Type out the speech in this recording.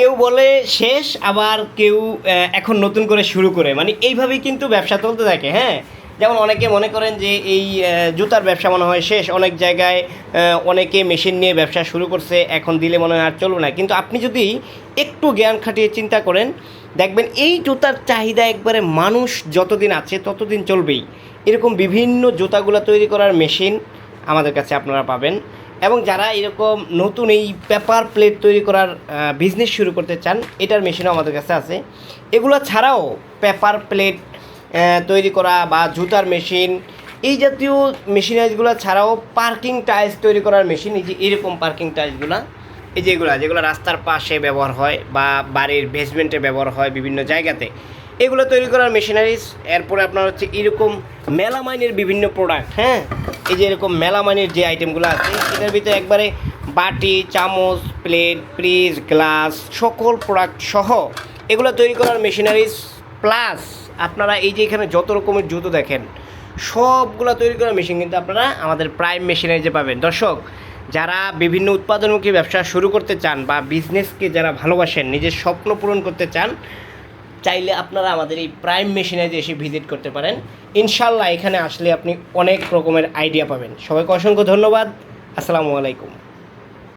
কেউ বলে শেষ, আবার কেউ এখন নতুন করে শুরু করে। মানে এইভাবেই কিন্তু ব্যবসা চলতে থাকে হ্যাঁ? যেমন অনেকে মনে করেন যে এই জুতার ব্যবসা মনে হয় শেষ, অনেক জায়গায় অনেকে মেশিন নিয়ে ব্যবসা শুরু করছে, এখন দিলে মনে হয় আর চলবে না। কিন্তু আপনি যদি একটু জ্ঞান খাটিয়ে চিন্তা করেন, দেখবেন এই জুতার চাহিদা একবারে মানুষ যতদিন আছে ততদিন চলবেই। এরকম বিভিন্ন জুতাগুলো তৈরি করার মেশিন আমাদের কাছে আপনারা পাবেন। এবং যারা এরকম নতুন এই পেপার প্লেট তৈরি করার বিজনেস শুরু করতে চান, এটার মেশিনও আমাদের কাছে আছে। এগুলো ছাড়াও পেপার প্লেট তৈরি করা বা জুতার মেশিন এই জাতীয় মেশিনারিজগুলো ছাড়াও পার্কিং টাইলস তৈরি করার মেশিন এই যে এরকম পার্কিং টাইলসগুলো এই যে এগুলো, যেগুলো রাস্তার পাশে ব্যবহার হয় বা বাড়ির বেসমেন্টে ব্যবহার হয় বিভিন্ন জায়গাতে, এগুলো তৈরি করার মেশিনারিজ এরপরে আপনার হচ্ছে এরকম মেলামাইনের বিভিন্ন প্রোডাক্ট হ্যাঁ? এই যে এরকম মেলামাইনের যে আইটেমগুলো আছে, এটার ভিতরে একবারে বাটি, চামচ প্লেট ফ্রিজ গ্লাস সকল প্রোডাক্ট সহ এগুলো তৈরি করার মেশিনারিজ প্লাস আপনারা এই যে এখানে যত রকমের জুতো দেখেন, সবগুলো তৈরি করার মেশিন কিন্তু আপনারা আমাদের প্রাইম মেশিনারিজে পাবেন। দর্শক, যারা বিভিন্ন উৎপাদনমুখী ব্যবসা শুরু করতে চান বা বিজনেসকে যারা ভালোবাসেন, নিজের স্বপ্ন পূরণ করতে চান চাইলে আপনারা আমাদের এই প্রাইম মেশিনারিজে এসে ভিজিট করতে পারেন। ইনশাল্লাহ এখানে আসলে আপনি অনেক রকমের আইডিয়া পাবেন। সবাইকে অসংখ্য ধন্যবাদ। আসসালামু আলাইকুম।